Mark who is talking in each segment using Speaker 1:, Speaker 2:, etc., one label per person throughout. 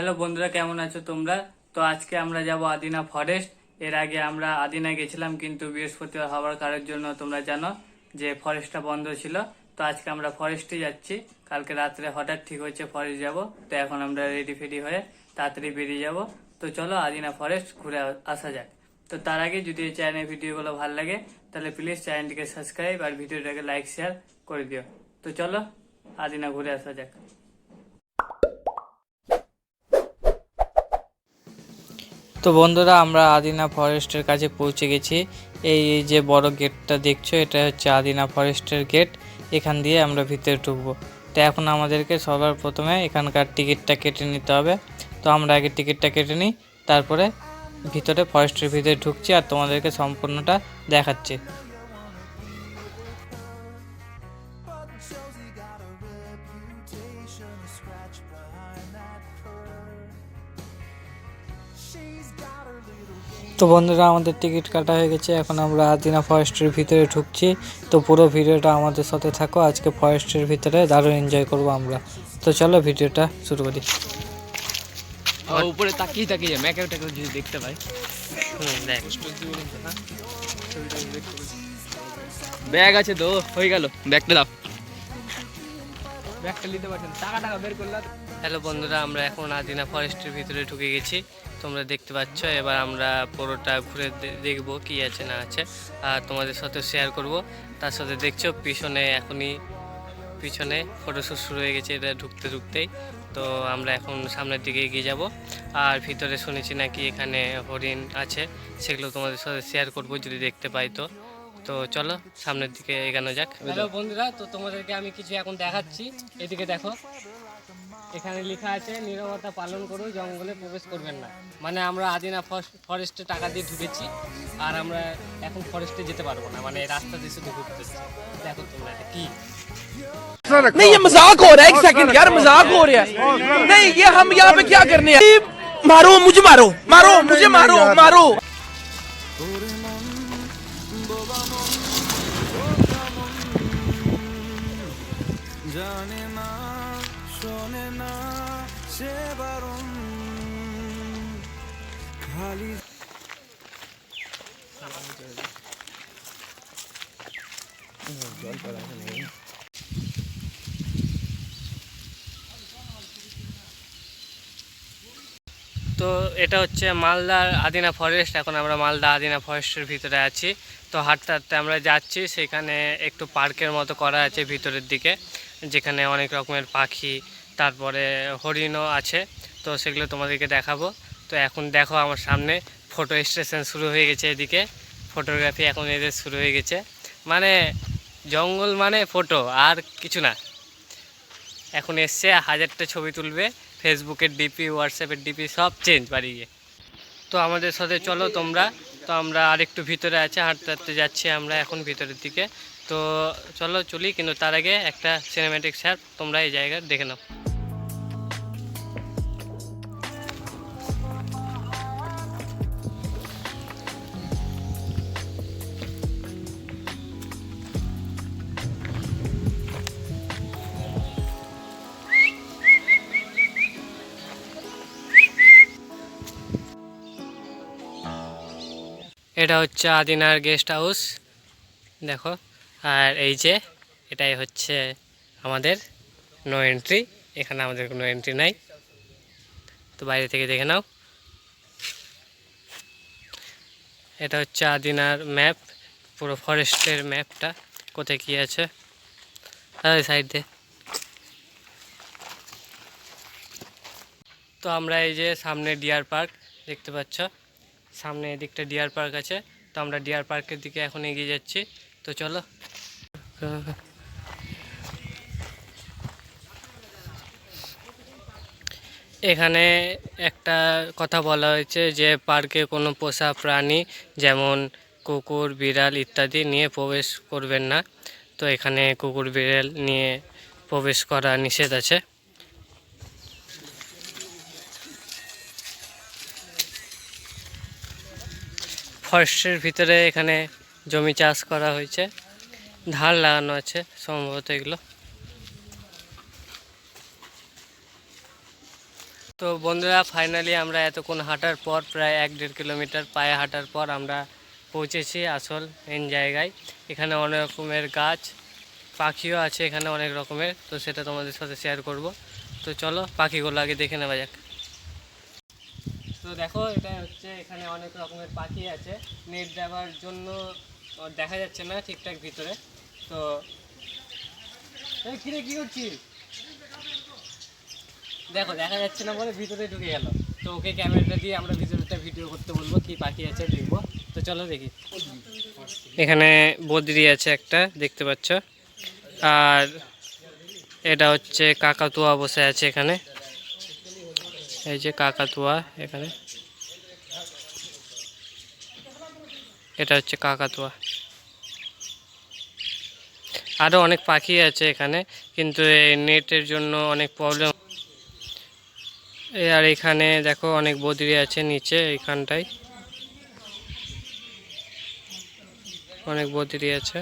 Speaker 1: Hello বন্ধুরা, কেমন আছো তোমরা? তো আজকে আমরা যাব আদিনা ফরেস্ট এর আগে আমরা আদিনা গেছিলাম, কিন্তু বৃহস্পতিবার হওয়ার কারণের জন্য তোমরা জানো যে ফরেস্টটা বন্ধ ছিল। তো আজকে আমরা ফরেস্টে যাচ্ছি। কালকে রাত্রে হঠাৎ ঠিক হচ্ছে ফরেস্ট যাব। তো এখন আমরা রেডি ফেডি হয়ে তাড়াতাড়ি বেরিয়ে যাব। তো চলো আদিনা ফরেস্ট ঘুরে আসা যাক। তো তার আগে যদি এই চ্যানেলের ভিডিওগুলো ভালো লাগে, তাহলে প্লিজ চ্যানেলটিকে সাবস্ক্রাইব আর ভিডিওটাকে লাইক শেয়ার করে দিও। তো চলো আদিনা ঘুরে আসা যাক। তো বন্ধুরা, আমরা আদিনা ফরেস্টের কাছে পৌঁছে গেছি। এই যে বড় গেটটা দেখছ, এটা হচ্ছে আদিনা ফরেস্টের গেট। এখান দিয়ে আমরা ভিতরে ঢুকবো। তো এখন আমাদেরকে সবার প্রথমে এখানকার টিকিটটা কেটে নিতে হবে। তো আমরা আগে টিকিটটা কেটে নিই, তারপরে ভিতরে, ফরেস্টের ভিতরে ঢুকছি আর তোমাদেরকে সম্পূর্ণটা দেখাচ্ছি। তো বন্ধুরা আমাদের টিকিট কাটা হয়ে গেছে। এখন আমরা আদিনা ফরেস্টের ভিতরে ঢুকছি। তো পুরো ভিডিওটা আমাদের সাথে থাকো। আজকে ফরেস্টের ভিতরে দারুণ এনজয় করব আমরা। তো চলো ভিডিওটা শুরু করি।
Speaker 2: ও উপরে তাকিয়ে তাকিয়ে ম্যাকেও টাকে যদি দেখতে পাই। ব্যাগ আছে তো হয়ে গেল। ব্যাগটা দাও। ব্যাগটা নিতে পারছেন, টাকা টাকা বের করলাম
Speaker 1: হ্যালো বন্ধুরা, আমরা এখন আদিনা ফরেস্টের ভিতরে ঢুকে গেছি। তোমরা দেখতে পাচ্ছ, এবার আমরা পুরোটা ঘুরে দেখব কি আছে না আছে, আর তোমাদের সাথে শেয়ার করব। তার সাথে দেখছ, পিছনে এখনই, পিছনে ফটোশ্যুট শুরু হয়ে গেছে এটা ঢুকতে ঢুকতেই। তো আমরা এখন সামনের দিকে এগিয়ে যাব। আর ভিতরে শুনেছি নাকি এখানে হরিণ আছে, সেগুলো তোমাদের সাথে শেয়ার করব যদি দেখতে পাই তো। তো চলো সামনের দিকে এগানো যাক হ্যালো বন্ধুরা তো তোমাদেরকে আমি কিছু এখন দেখাচ্ছি এদিকে দেখো এখানে লেখা আছে নিরবতা পালন করুন জঙ্গলে প্রবেশ করবেন না মানে আমরা আদিনা ফরেস্টে টাকা দিয়ে ঢুকেছি আর আমরা এখন ফরেস্টে যেতে পারবো না মানে রাস্তা দিয়ে শুধু ঘুরতেছি দেখো তোমরা এটা কি
Speaker 3: नहीं ये मजाक हो रहा है एक सेकंड यार मजाक हो रहा है नहीं ये हम यहाँ पे क्या करने हैं मारो मुझे मारो मारो मुझे मारो मारो
Speaker 1: তো এটা হচ্ছে মালদার আদিনা ফরেস্ট এখন আমরা মালদা আদিনা ফরেস্টের ভিতরে আছি। তো হাঁটতে হাঁটতে আমরা যাচ্ছি, সেখানে একটু পার্কের মতো করা আছে ভিতরের দিকে। যেখানে অনেক রকমের পাখি, তারপরে হরিণও আছে। তো সেগুলো তোমাদেরকে দেখাবো। তো এখন দেখো আমার সামনে ফটো স্টেশন শুরু হয়ে গেছে এদিকে। ফটোগ্রাফি এখন এদের শুরু হয়ে গেছে। মানে জঙ্গল মানে ফটো আর কিছু না। এখন এসছে, হাজারটা ছবি তুলবে। ফেসবুকের ডিপি হোয়াটসঅ্যাপের ডিপি সব চেঞ্জ বাড়ি গিয়ে। তো আমাদের সাথে চলো তোমরা। তো আমরা আরেকটু ভিতরে আছে, হাঁটতে হাঁটতে যাচ্ছি আমরা এখন ভিতরের দিকে। তো চলো চলি, কিন্তু তার আগে একটা সিনেমেটিক স্যার তোমরা এই জায়গা দেখে নাও। এটা হচ্ছে আদিনার গেস্ট হাউস দেখো। আর এই যে, এটাই হচ্ছে আমাদের নো এন্ট্রি এখানে আমাদের কোনো এন্ট্রি নাই। তো বাইরে থেকে দেখে নাও। এটা হচ্ছে আদিনার ম্যাপ পুরো ফরেস্টের ম্যাপটা কোথায় কী আছে? সাইড দিয়ে। তো আমরা এই যে সামনে ডিয়ার পার্ক দেখতে পাচ্ছ। সামনে এদিকটা ডিয়ার পার্ক আছে। তো আমরা ডিয়ার পার্কের দিকে এখন এগিয়ে যাচ্ছি। তো চলো। এখানে একটা কথা বলা হয়েছে যে পার্কে কোনো পোষা প্রাণী যেমন কুকুর, বিড়াল ইত্যাদি নিয়ে প্রবেশ করবেন না। তো এখানে কুকুর, বিড়াল নিয়ে প্রবেশ করা নিষেধ আছে। ফরেস্টের ভিতরে এখানে জমি চাষ করা হয়েছে। ধান লাগানো আছে সম্ভবত এগুলো। তো বন্ধুরা ফাইনালি আমরা এতক্ষণ হাঁটার পর, প্রায় এক দেড় কিলোমিটার পায়ে হাঁটার পর আমরা পৌঁছেছি আসল মেন জায়গায়। এখানে অনেক রকমের গাছ, পাখিও আছে এখানে অনেক রকমের, তো সেটা তোমাদের সাথে শেয়ার করব। তো চলো, পাখিগুলো আগে দেখে নেওয়া যাক। দেখো, এটা হচ্ছে এখানে অনেক রকমের পাখি আছে। নেট দেওয়ার জন্য দেখা যাচ্ছে না ঠিকঠাক ভিতরে। তো কিরে, কি করছিস? দেখো, দেখা যাচ্ছে না বলে ভিতরে ঢুকে গেল। তো ওকে ক্যামেরাটা দিয়ে আমরা ভিতরেটা ভিডিও করতে বলব, কি পাখি আছে দেখব। তো চলো দেখি। এখানে বদ্রি আছে একটা, দেখতে পাচ্ছ। আর এটা হচ্ছে কাকাতুয়া বসে আছে এখানে। এই যে কাকাতুয়া এখানে। এটা হচ্ছে কাকাতুয়া। আরও অনেক পাখি আছে এখানে, কিন্তু এই নেটের জন্য অনেক প্রবলেম আর এখানে দেখো অনেক বদরি আছে নিচে এইখানটায় অনেক বদরি আছে।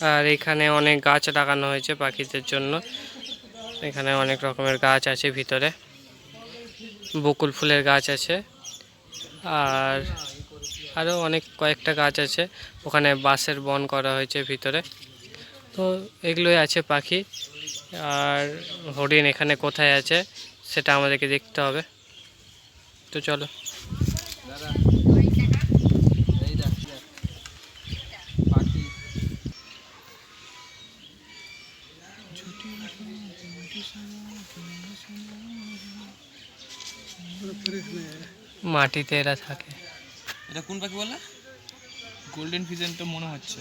Speaker 1: আর এখানে অনেক গাছ লাগানো হয়েছে পাখিদের জন্য। এখানে অনেক রকমের গাছ আছে ভিতরে। বকুল ফুলের গাছ আছে। আর আরও অনেক কয়েকটা গাছ আছে। ওখানে বাঁশের বন করা হয়েছে ভিতরে। তো এগুলোই আছে পাখি। আর হরিণ এখানে কোথায় আছে সেটা আমাদেরকে দেখতে হবে। তো চলো। মাটিতে এরা থাকে।
Speaker 2: এটা কোন পাখি বললে? গোল্ডেন ফিজেনটা মনে হচ্ছে।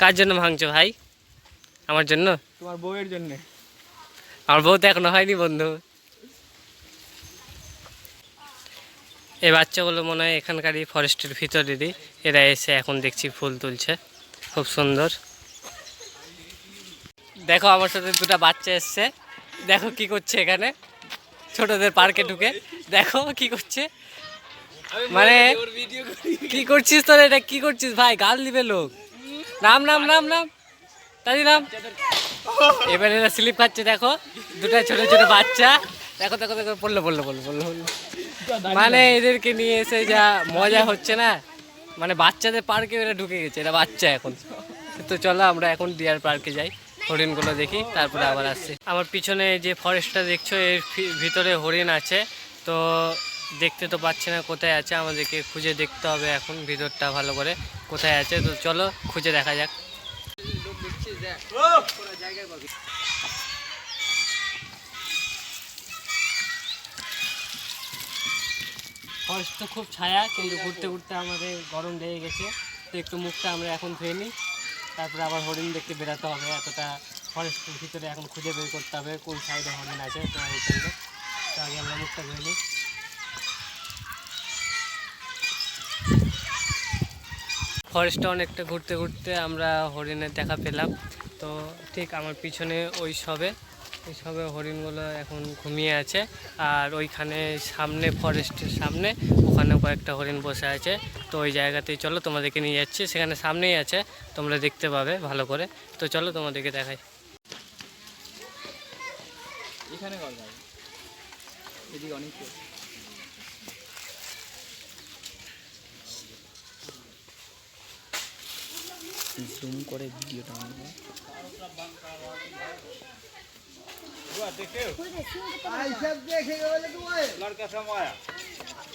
Speaker 1: কার জন্য ভাঙছো ভাই? আমার জন্য?
Speaker 2: তোমার বউয়ের জন্য।
Speaker 1: আমার বউ তো এখনও হয়নি বন্ধু। এই বাচ্চাগুলো মনে হয় এখানকারই ফরেস্টের ভিতরেরই। এরা এসে এখন দেখছি ফুল তুলছে। খুব সুন্দর। দেখো আমার সাথে দুটো বাচ্চা এসছে। দেখো কি করছে এখানে। ছোটদের পার্কে ঢুকে। দেখো কি করছে। মানে কি করছিস তোর? এটা কি করছিস? ভাই গাল দিবে লোক। নাম নাম নাম নাম। তাই নাম। এবার এরা স্লিপ খাচ্ছে দেখো। দুটো ছোট ছোট বাচ্চা। দেখো দেখো দেখো পড়ল পড়ল পড়ল পড়ল পড়ল। মানে এদেরকে নিয়ে এসে যা মজা হচ্ছে না? মানে বাচ্চাদের পার্কে এরা ঢুকে গেছে এরা বাচ্চা এখন। তো চলো আমরা এখন ডিয়ার পার্কে যাই। হরিণগুলো দেখি, তারপরে আবার আসছি। আমার পিছনে যে ফরেস্টটা দেখছ, এর ভিতরে হরিণ আছে, তো দেখতে তো পাচ্ছি না কোথায় আছে, আমাদেরকে খুঁজে দেখতে হবে এখন ভিতরটা ভালো করে, কোথায় আছে, তো চলো খুঁজে দেখা যাক। ফরেস্ট তো খুব ছায়া, কিন্তু ঘুরতে ঘুরতে আমাদের গরম লেগে গেছে, তো একটু মুখটা আমরা এখন ধুয়ে নিই। তারপরে আবার হরিণ দেখতে বেরোতে হবে, এতটা ফরেস্টের ভিতরে এখন খুঁজে বের করতে হবে কোন সাইডে হরিণ আছে, তো জন্য তো আগে আমরা মুখটা ধুয়ে নিই। ফরেস্টে অনেকটা ঘুরতে ঘুরতে আমরা হরিণের দেখা পেলাম। তো ঠিক আমার পিছনে ওই সবে ওই সবে হরিণগুলো এখন ঘুমিয়ে আছে। আর ওইখানে সামনে ফরেস্টের সামনে ওখানে কয়েকটা হরিণ বসে আছে। তো ওই জায়গাতেই চলো তোমাদেরকে নিয়ে যাচ্ছি। সেখানে সামনেই আছে তোমরা দেখতে পাবে ভালো করে। তো চলো তোমাদেরকে দেখাই।
Speaker 2: এখানে অনেক জুম করে ভিডিওটা আনব।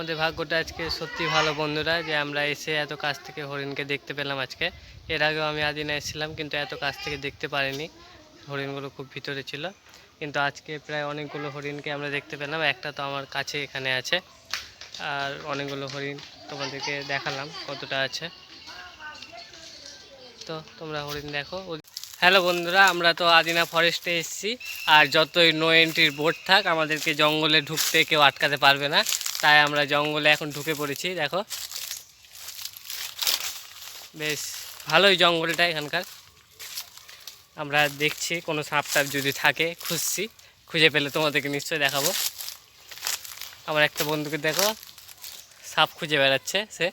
Speaker 1: আমাদের ভাগ্যটা আজকে সত্যি ভালো, বন্ধুরা, যে আমরা এসে এত কাছ থেকে হরিণকে দেখতে পেলাম আজকে। এর আগেও আমি আদিনা এসেছিলাম, কিন্তু এত কাছ থেকে দেখতে পারিনি। হরিণগুলো খুব ভিতরে ছিল। কিন্তু আজকে প্রায় অনেকগুলো হরিণকে আমরা দেখতে পেলাম। একটা তো আমার কাছে এখানে আছে। আর অনেকগুলো হরিণ তোমাদেরকে দেখালাম কতটা আছে। তো তোমরা হরিণ দেখো। হ্যালো বন্ধুরা, আমরা তো আদিনা ফরেস্টে এসেছি। আর যতই নো এন্ট্রির বোর্ড থাক, আমাদেরকে জঙ্গলে ঢুকতে কেউ আটকাতে পারবে না। তাই আমরা জঙ্গলে এখন ঢুকে পড়েছি, দেখো। বেশ, ভালোই জঙ্গলটা এখানকার। আমরা দেখছি, কোনো সাপ টাপ যদি থাকে, খুঁজছি। খুঁজে পেলে তোমাদেরকে নিশ্চয়ই দেখাবো। আমার একটা বন্ধুকে দেখো, সাপ খুঁজে বেড়াচ্ছে সে।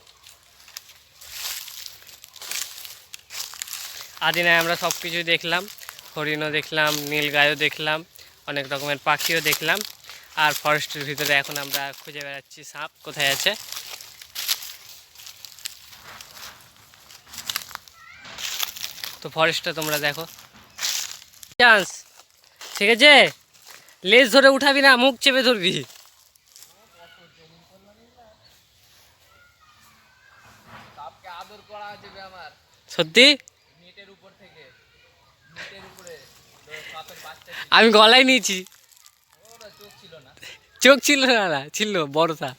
Speaker 1: আদিনায় আমরা সব কিছু দেখলাম, হরিণও দেখলাম নীলগায়ও দেখলাম, অনেক রকমের পাখিও দেখলাম। আর ফরেস্টের ভিতরে এখন আমরা খুঁজে বেড়াচ্ছি সাপ। কোথায় আছে? তো ফরেস্টটা তোমরা দেখো। চান্স। ঠিক আছে? লেজ ধরে উঠাবি না মুখ চেপে ধরবি। সত্যি? আমি গলায় নিয়েছি। চোখ ছিল না ছিল বড়টা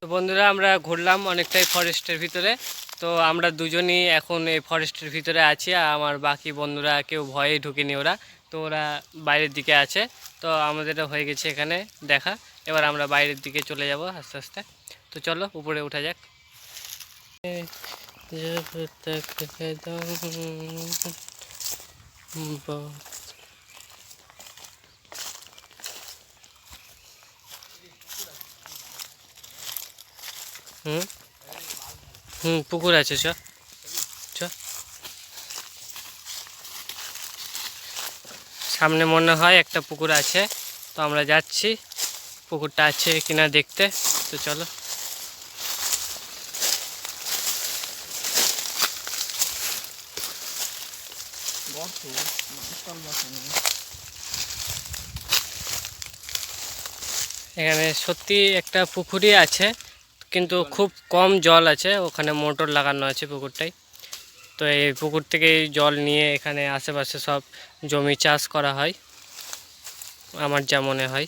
Speaker 1: তো। বন্ধুরা, আমরা ঘুরলাম অনেকটাই ফরেস্টের ভিতরে। তো আমরা দুজনই এখন এই ফরেস্টের ভিতরে আছি, আর আমার বাকি বন্ধুরা কেউ ভয়ে ঢুকেনি ওরা। তো ওরা বাইরের দিকে আছে। তো আমাদেরও হয়ে গেছে এখানে দেখা। এবার আমরা বাইরের দিকে চলে যাব আস্তে আস্তে। তো চলো, উপরে উঠা যাক। বা হুম হুম পুকুর আছে চ। সামনে মনে হয় একটা পুকুর আছে, তো আমরা যাচ্ছি। পুকুরটা আছে কিনা দেখতে, তো চলো। এখানে সত্যি একটা পুকুরই আছে কিন্তু খুব কম জল আছে ওখানে মোটর লাগানো আছে পুকুরটাই। তো এই পুকুর থেকে জল নিয়ে এখানে আশেপাশে সব জমি চাষ করা হয় আমার যা মনে হয়।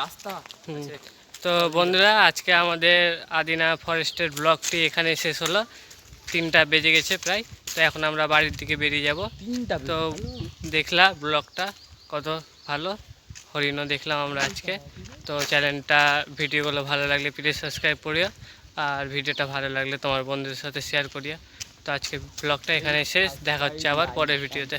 Speaker 2: রাস্তা
Speaker 1: তো বন্ধুরা আজকে আমাদের আদিনা ফরেস্টের ব্লগটি এখানে শেষ হলো। তিনটা বেজে গেছে প্রায় তো এখন আমরা বাড়ির দিকে বেরিয়ে যাব। তো দেখলাম ব্লগটা কত ভালো হরিণও দেখলাম আমরা আজকে। তো চ্যানেলটা ভিডিওগুলো ভালো লাগলে প্লিজ সাবস্ক্রাইব করিও আর ভিডিওটা ভালো লাগলে তোমার বন্ধুদের সাথে শেয়ার করিও। তো আজকে ব্লগটা এখানে শেষ দেখা হচ্ছে আবার পরের ভিডিওতে।